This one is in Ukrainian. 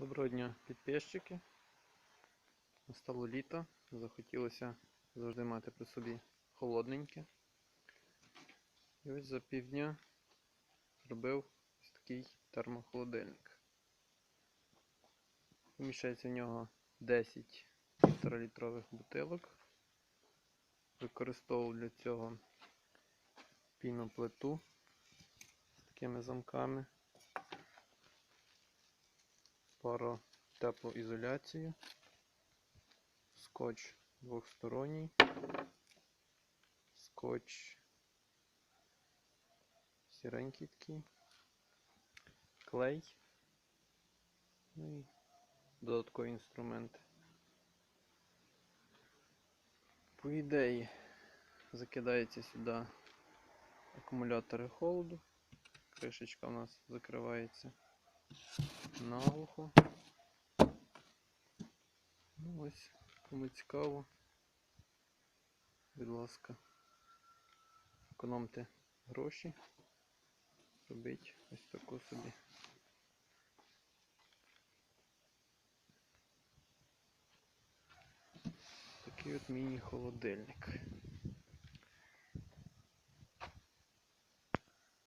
Доброго дня, підписчики. Настало літо. Захотілося завжди мати при собі холодненьке. І ось за півдня зробив ось такий термохолодильник. Поміщається в нього 10 літрових бутилок. Використовував для цього піноплиту з такими замками. Пару теплоізоляцію, скотч двохсторонній, скотч сіренький такий, клей, ну і додаткові інструменти. По ідеї закидається сюди акумулятори холоду, кришечка у нас закривається наглухо. Ну ось, кому цікаво, будь ласка, економте гроші, робіть ось таку собі. Такий от міні-холодильник.